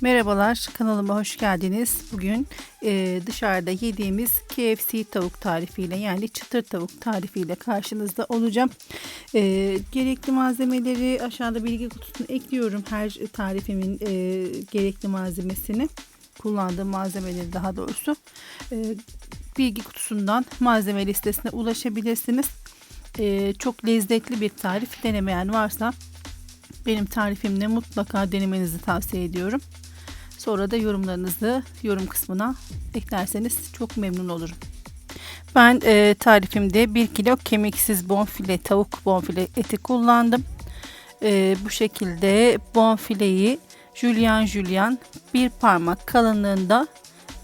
Merhabalar kanalıma hoş geldiniz. Bugün e, dışarıda yediğimiz KFC tavuk tarifiyle yani çıtır tavuk tarifiyle karşınızda olacağım. E, gerekli malzemeleri aşağıda bilgi kutusuna ekliyorum. Her tarifimin e, gerekli malzemesini kullandığım malzemeleri daha doğrusu e, bilgi kutusundan malzeme listesine ulaşabilirsiniz. E, çok lezzetli bir tarif denemeyen varsa benim tarifimle mutlaka denemenizi tavsiye ediyorum. Sonra da yorumlarınızı yorum kısmına eklerseniz çok memnun olurum. Ben e, tarifimde 1 kilo kemiksiz bonfile tavuk bonfile eti kullandım. E, bu şekilde bonfileyi jülyen jülyen bir parmak kalınlığında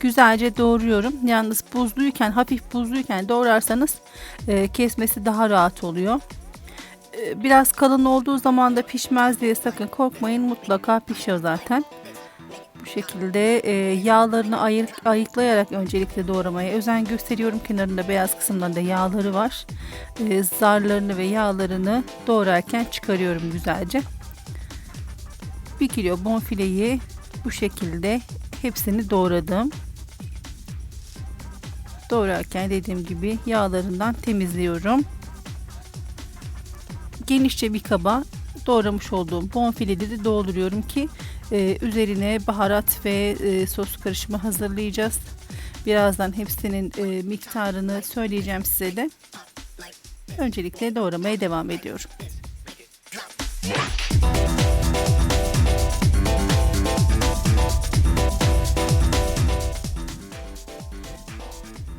güzelce doğruyorum. Yalnız buzluyken hafif buzluyken doğrarsanız e, kesmesi daha rahat oluyor. E, biraz kalın olduğu zaman da pişmez diye sakın korkmayın mutlaka pişiyor zaten bu şekilde e, yağlarını ayık, ayıklayarak öncelikle doğramaya özen gösteriyorum. Kenarında beyaz kısımlarında yağları var. E, zarlarını ve yağlarını doğrarken çıkarıyorum güzelce. 1 kilo bonfileyi bu şekilde hepsini doğradım. Doğrarken dediğim gibi yağlarından temizliyorum. Genişçe bir kaba doğramış olduğum bonfileleri dolduruyorum ki ee, üzerine baharat ve e, sos karışımı hazırlayacağız. Birazdan hepsinin e, miktarını söyleyeceğim size de. Öncelikle doğramaya devam ediyorum.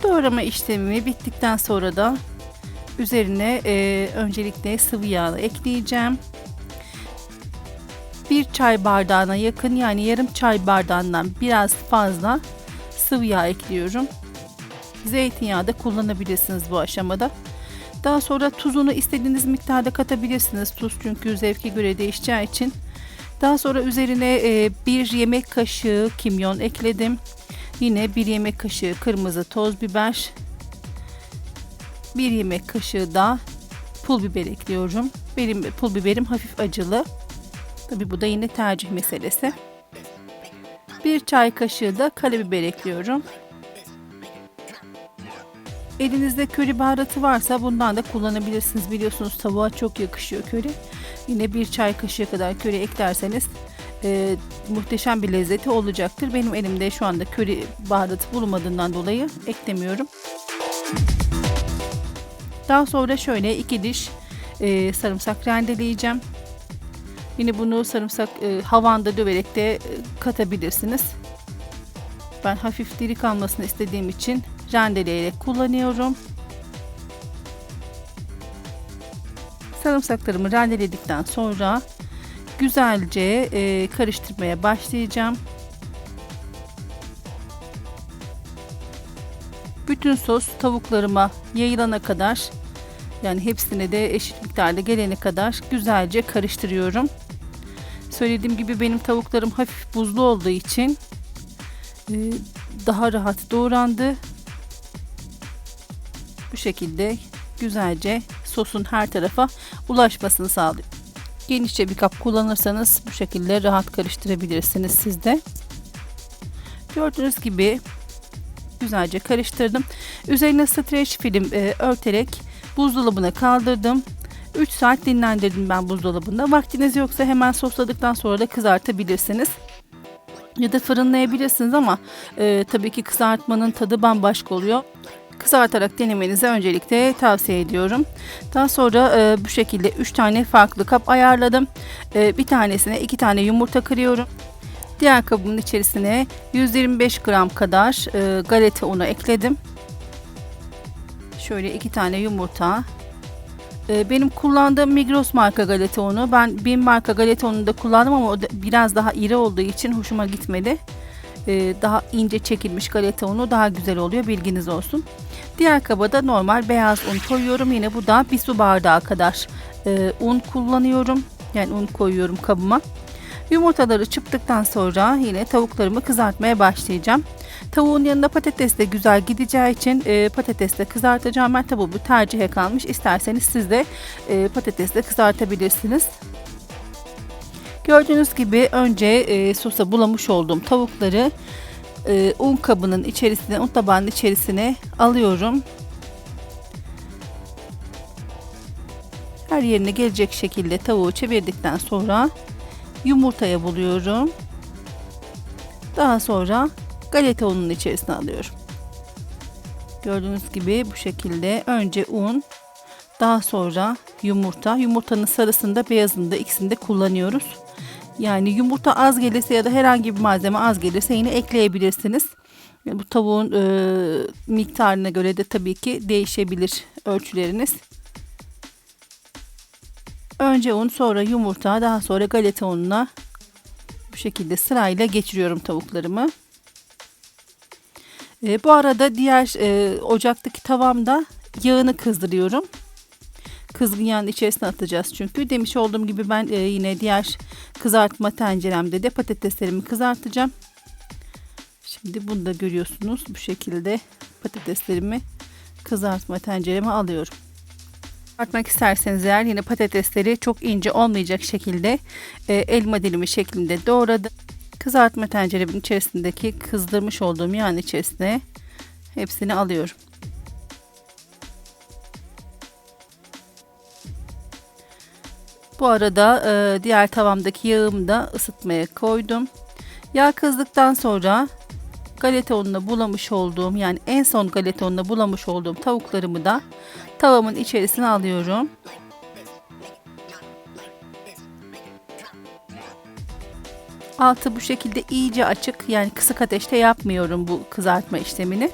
Doğrama işlemi bittikten sonra da üzerine e, öncelikle sıvı yağ ekleyeceğim bir çay bardağına yakın yani yarım çay bardağından biraz fazla sıvı yağ ekliyorum. Zeytinyağı da kullanabilirsiniz bu aşamada. Daha sonra tuzunu istediğiniz miktarda katabilirsiniz. Tuz çünkü zevke göre değişeceği için. Daha sonra üzerine e, bir yemek kaşığı kimyon ekledim. Yine bir yemek kaşığı kırmızı toz biber. Bir yemek kaşığı da pul biber ekliyorum. Benim pul biberim hafif acılı. Tabi bu da yine tercih meselesi. Bir çay kaşığı da karabiber ekliyorum. Elinizde köri baharatı varsa bundan da kullanabilirsiniz. Biliyorsunuz tavuğa çok yakışıyor köri. Yine bir çay kaşığı kadar köri eklerseniz e, muhteşem bir lezzeti olacaktır. Benim elimde şu anda köri baharatı bulunmadığından dolayı eklemiyorum. Daha sonra şöyle iki diş e, sarımsak rendeleyeceğim. Yine bunu sarımsak e, havanda döverek de e, katabilirsiniz. Ben hafif diri kalmasını istediğim için rendeleyerek kullanıyorum. Sarımsaklarımı rendeledikten sonra güzelce e, karıştırmaya başlayacağım. Bütün sos tavuklarıma yayılana kadar yani hepsine de eşit miktarda gelene kadar güzelce karıştırıyorum. Söylediğim gibi benim tavuklarım hafif buzlu olduğu için e, daha rahat doğrandı. Bu şekilde güzelce sosun her tarafa ulaşmasını sağlıyor. Genişçe bir kap kullanırsanız bu şekilde rahat karıştırabilirsiniz siz de. Gördüğünüz gibi güzelce karıştırdım. Üzerine streç film e, örterek buzdolabına kaldırdım. 3 saat dinlendirdim ben buzdolabında. Vaktiniz yoksa hemen sosladıktan sonra da kızartabilirsiniz. Ya da fırınlayabilirsiniz ama e, tabii ki kızartmanın tadı bambaşka oluyor. Kızartarak denemenizi öncelikle tavsiye ediyorum. Daha sonra e, bu şekilde 3 tane farklı kap ayarladım. E, bir tanesine 2 tane yumurta kırıyorum. Diğer kabımın içerisine 125 gram kadar e, galeta unu ekledim. Şöyle 2 tane yumurta, ee, benim kullandığım Migros marka galeta unu. Ben bin marka galeta ununu da kullandım ama o da biraz daha iri olduğu için hoşuma gitmedi. Ee, daha ince çekilmiş galeta unu daha güzel oluyor bilginiz olsun. Diğer kaba da normal beyaz un koyuyorum. Yine bu da bir su bardağı kadar e, un kullanıyorum. Yani un koyuyorum kabıma. Yumurtaları çıktıktan sonra yine tavuklarımı kızartmaya başlayacağım. Tavuğun yanında patates de güzel gideceği için e, patates de kızartacağım. Ben tabii bu tercihe kalmış. İsterseniz siz de e, patates de kızartabilirsiniz. Gördüğünüz gibi önce e, sosa bulamış olduğum tavukları e, un kabının içerisine, un tabağının içerisine alıyorum. Her yerine gelecek şekilde tavuğu çevirdikten sonra yumurtaya buluyorum. Daha sonra galeta ununun içerisine alıyorum. Gördüğünüz gibi bu şekilde önce un, daha sonra yumurta. Yumurtanın sarısını da beyazını da ikisini de kullanıyoruz. Yani yumurta az gelirse ya da herhangi bir malzeme az gelirse yine ekleyebilirsiniz. Bu tavuğun e, miktarına göre de tabii ki değişebilir ölçüleriniz. Önce un sonra yumurta daha sonra galeta ununa bu şekilde sırayla geçiriyorum tavuklarımı. E, bu arada diğer e, ocaktaki tavamda yağını kızdırıyorum. Kızgın yağın içerisine atacağız çünkü. Demiş olduğum gibi ben e, yine diğer kızartma tenceremde de patateslerimi kızartacağım. Şimdi bunu da görüyorsunuz. Bu şekilde patateslerimi kızartma tencereme alıyorum. Artmak isterseniz eğer yine patatesleri çok ince olmayacak şekilde e, elma dilimi şeklinde doğradım. Kızartma tenceremin içerisindeki kızdırmış olduğum yağın içerisine hepsini alıyorum. Bu arada e, diğer tavamdaki yağımı da ısıtmaya koydum. Yağ kızdıktan sonra galeta ununa bulamış olduğum yani en son galeta ununa bulamış olduğum tavuklarımı da tavamın içerisine alıyorum. Altı bu şekilde iyice açık yani kısık ateşte yapmıyorum bu kızartma işlemini.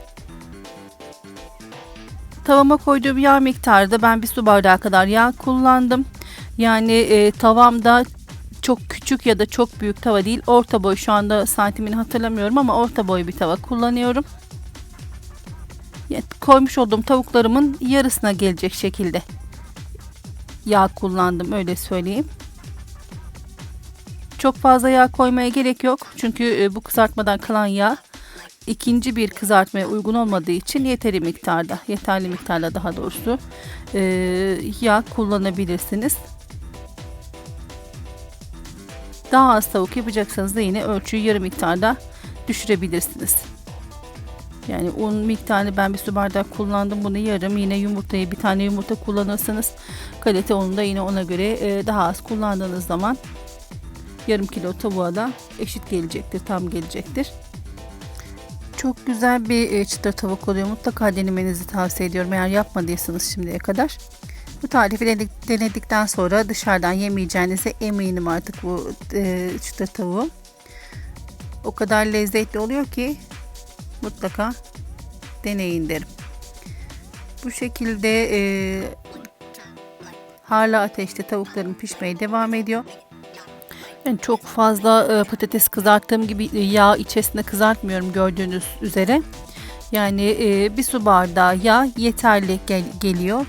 Tavama koyduğum yağ miktarı da ben bir su bardağı kadar yağ kullandım. Yani e, tavamda çok küçük ya da çok büyük tava değil. Orta boy şu anda santimini hatırlamıyorum ama orta boy bir tava kullanıyorum. Yani koymuş olduğum tavuklarımın yarısına gelecek şekilde yağ kullandım öyle söyleyeyim. Çok fazla yağ koymaya gerek yok. Çünkü e, bu kızartmadan kalan yağ ikinci bir kızartmaya uygun olmadığı için yeteri miktarda, yeterli miktarda daha doğrusu e, yağ kullanabilirsiniz. Daha az tavuk yapacaksanız da yine ölçüyü yarı miktarda düşürebilirsiniz. Yani un miktarını ben bir su bardak kullandım. Bunu yarım. Yine yumurtayı bir tane yumurta kullanırsanız kalite unu da yine ona göre e, daha az kullandığınız zaman yarım kilo tavuğa da eşit gelecektir. Tam gelecektir. Çok güzel bir e, çıtır tavuk oluyor. Mutlaka denemenizi tavsiye ediyorum. Eğer yapmadıysanız şimdiye kadar. Bu tarifi denedikten sonra dışarıdan yemeyeceğinize eminim artık bu e, çıtır tavuğu. O kadar lezzetli oluyor ki mutlaka deneyin derim. Bu şekilde e, harlı ateşte tavuklarım pişmeye devam ediyor. Yani çok fazla e, patates kızarttığım gibi e, yağ içerisinde kızartmıyorum gördüğünüz üzere. Yani e, bir su bardağı yağ yeterli gel geliyor.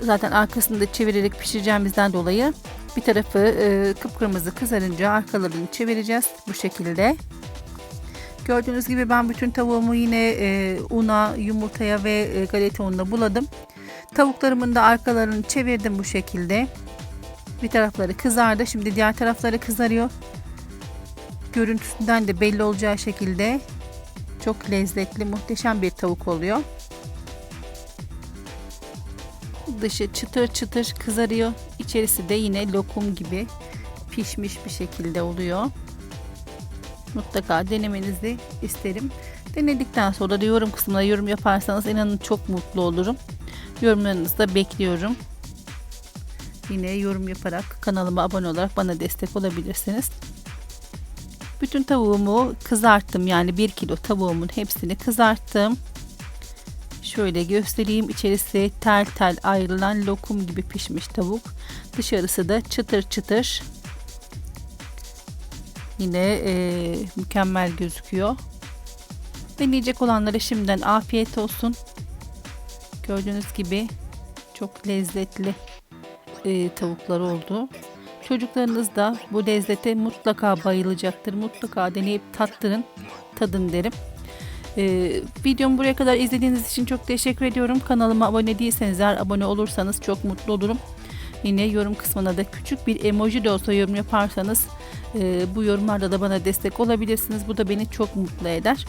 Zaten arkasını da çevirerek pişireceğimizden dolayı bir tarafı e, kıpkırmızı kızarınca arkalarını çevireceğiz bu şekilde. Gördüğünüz gibi ben bütün tavuğumu yine e, una, yumurtaya ve e, galeta ununa buladım. Tavuklarımın da arkalarını çevirdim bu şekilde. Bir tarafları kızardı. Şimdi diğer tarafları kızarıyor. Görüntüsünden de belli olacağı şekilde çok lezzetli, muhteşem bir tavuk oluyor. Dışı çıtır çıtır kızarıyor. İçerisi de yine lokum gibi pişmiş bir şekilde oluyor. Mutlaka denemenizi isterim. Denedikten sonra da yorum kısmına yorum yaparsanız inanın çok mutlu olurum. Yorumlarınızı da bekliyorum. Yine yorum yaparak kanalıma abone olarak bana destek olabilirsiniz. Bütün tavuğumu kızarttım yani 1 kilo tavuğumun hepsini kızarttım. Şöyle göstereyim. İçerisi tel tel ayrılan lokum gibi pişmiş tavuk. Dışarısı da çıtır çıtır. Yine e, mükemmel gözüküyor. Deneyecek olanlara şimdiden afiyet olsun. Gördüğünüz gibi çok lezzetli e, tavuklar oldu. Çocuklarınız da bu lezzete mutlaka bayılacaktır. Mutlaka deneyip tattırın, tadın derim. Ee, videomu buraya kadar izlediğiniz için çok teşekkür ediyorum. Kanalıma abone değilseniz eğer abone olursanız çok mutlu olurum. Yine yorum kısmına da küçük bir emoji de olsa yorum yaparsanız e, bu yorumlarda da bana destek olabilirsiniz. Bu da beni çok mutlu eder.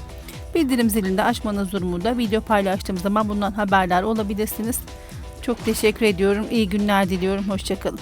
Bildirim zilini de açmanız durumunda video paylaştığım zaman bundan haberdar olabilirsiniz. Çok teşekkür ediyorum. İyi günler diliyorum. Hoşçakalın.